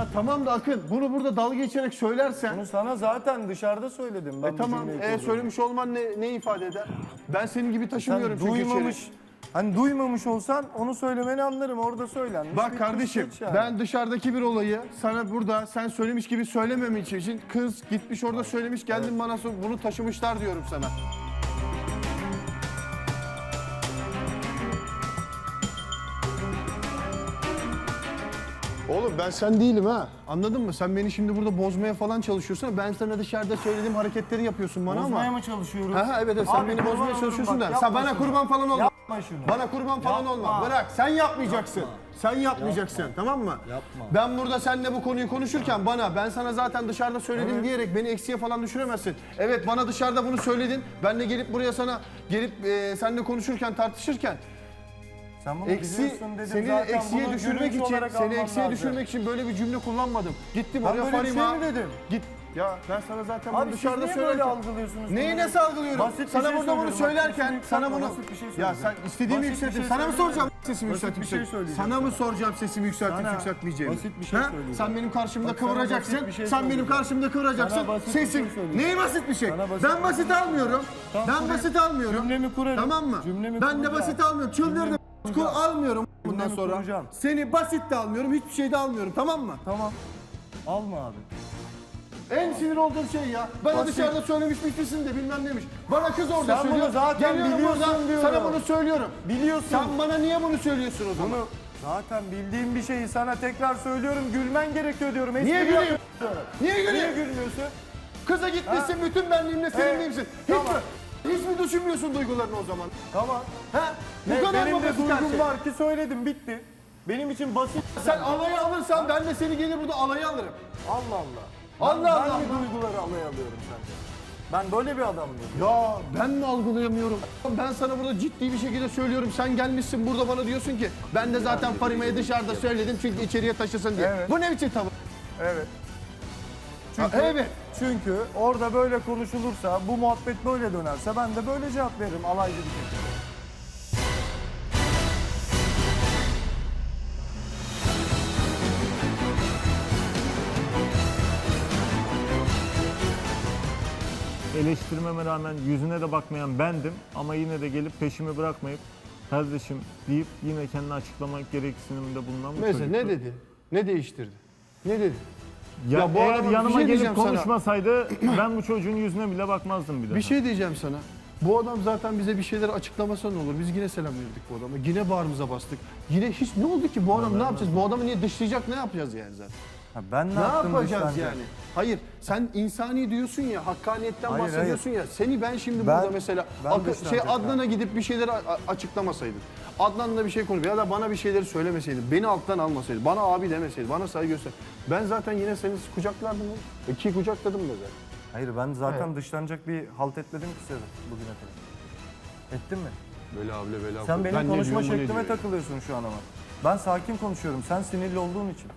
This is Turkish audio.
Ya tamam da Akın bunu burada dalga geçerek söylersen Bunu sana zaten dışarıda söyledim. Ben e bu tamam cümleyi e, söylemiş olman ne, ne ifade eder? Ben senin gibi taşımıyorum Sen çünkü duymamış, içeri. hani duymamış olsan onu söylemeni anlarım. Orada söylenmiş. Bak bitmiş, kardeşim geç yani. ben dışarıdaki bir olayı sana burada sen söylemiş gibi söylememek için kız gitmiş orada söylemiş geldin bana sor- bunu taşımışlar diyorum sana. Oğlum ben sen değilim ha. Anladın mı? Sen beni şimdi burada bozmaya falan çalışıyorsun. Ben sana dışarıda söylediğim hareketleri yapıyorsun bana Bozmaya ama. mı çalışıyorum? Ha, ha, evet evet sen Abi beni kurban bozmaya olurum çalışıyorsun bak, da. Sen yapma bana şunu. kurban falan olma. Yapma şunu. Bana kurban falan Yapma. olma. Bırak. Sen yapmayacaksın. Sen yapmayacaksın. Tamam mı? Yapma. Ben burada seninle bu konuyu konuşurken bana ben sana zaten dışarıda söyledim diyerek beni eksiye falan düşüremezsin. Evet bana dışarıda bunu söyledin. Ben de gelip buraya sana gelip e, seninle konuşurken tartışırken Sen bunu eksi biliyorsun dedim seni zaten. eksiye Bunu düşürmek için olarak seni alman eksiye lazım. düşürmek için böyle bir cümle kullanmadım. Gittim Ben oraya böyle bir şey Farima. mi dedim? Git. Ya ben sana zaten Abi bunu siz dışarıda niye böyle söylerken algılıyorsunuz? Neyi bunu? nasıl algılıyorum? Basit bir sana şey burada bunu söylüyorum. Söylerken sesini sana yükseltme, bunu basit bir şey ya söyleyeceğim. sen istediğimi Basit bir yükselttim. şey sana mı söyleyeceğim. soracağım sesimi Basit bir yükseltip şey söyleyeceğim Sana mı soracağım sesimi yükseltip Sana yükseltmeyeceğimi? basit bir şey söyleyeceğim. Sen benim karşımda Bak, sana kıvıracaksın. basit bir şey Sen benim söyleyeceğim. karşımda kıvıracaksın. Sana basit bir şey Sesin. söyleyeceğim. Neyi basit bir şey? Sana basit Ben basit şey almıyorum. Tamam, Ben kurayım. basit almıyorum. Cümlemi kurarım. Tamam mı? Cümlemi Ben de kuracağım. basit almıyorum. Çıldırdım. Kul almıyorum bundan Cümlemi sonra. kuracağım. Seni basit de almıyorum. Hiçbir şey de almıyorum. Tamam mı? Tamam. Alma abi. En sinir olduğum şey ya. Bana Basit. dışarıda söylemiş bitmişsin de bilmem demiş. Bana kız orada Sen bunu söylüyor. zaten Geliyorum biliyorsun burada, diyorum. Sana bunu söylüyorum. Biliyorsun. Sen bana niye bunu söylüyorsun o zaman? Bunu zaten bildiğim bir şeyi sana tekrar söylüyorum. Gülmen gerekiyor diyorum. Espri Niye güleyim? yapıyorum. Niye Niye gülüyorsun? gülmüyorsun? Kıza gitmişsin bütün benliğimle seninleyimsin. Hiç tamam. Hiç mi düşünmüyorsun duygularını o zaman? Tamam. Ha? Bu Ne, kadar benim de basit her duygum şey? var ki söyledim bitti. Benim için basit. Sen alayı alırsan ben de seni gelir burada alayı alırım. Allah Allah. Allah ben, Allah. Ben mi duyguları alay alıyorum sence? Ben böyle bir adam mıyım? Ya ben mi algılayamıyorum? Ben sana burada ciddi bir şekilde söylüyorum. Sen gelmişsin burada bana diyorsun ki ben de zaten Farime'ye dışarıda söyledim çünkü içeriye taşısın diye. Evet. Bu ne biçim tavır? Evet. Ha, Çünkü, evet. çünkü orada böyle konuşulursa, bu muhabbet böyle dönerse ben de böyle cevap veririm alaycı bir şekilde. eleştirmeme rağmen yüzüne de bakmayan bendim ama yine de gelip peşimi bırakmayıp kardeşim deyip yine kendini açıklamak gereksiniminde bulunan bu Mesela çocuktu. ne dedi? Ne değiştirdi? Ne dedi? Ya, Ya bu eğer bir yanıma şey gelip diyeceğim sana. konuşmasaydı ben bu çocuğun yüzüne bile bakmazdım bir daha. Bir şey diyeceğim sana. Bu adam zaten bize bir şeyler açıklamasa ne olur? Biz yine selam verdik bu adama. Yine bağrımıza bastık. Yine hiç ne oldu ki bu adam ne yapacağız? Bu adamı niye dışlayacak ne yapacağız yani zaten? Ha, ben ne, Ne yaptım yapacağız dışlanacak? yani? Hayır sen insani diyorsun ya, hakkaniyetten Hayır, bahsediyorsun ya. Seni ben şimdi Ben- burada mesela ben şey Adnan'a gidip bir şeyler a- a- açıklamasaydım. Adnan'la bir şey konuş ya da bana bir şeyleri söylemeseydin, beni alttan almasaydın, bana abi demeseydi, bana saygı göster. Ben zaten yine seni kucaklardım. ya. İki kucakladım da zaten. Hayır ben zaten dışlanacak bir halt etmedim ki size bugüne kadar. Ettin mi? Böyle abla böyle Sen benim Ben konuşma diyorum, şeklime takılıyorsun şu an ama. Ben sakin konuşuyorum. Sen sinirli olduğun için.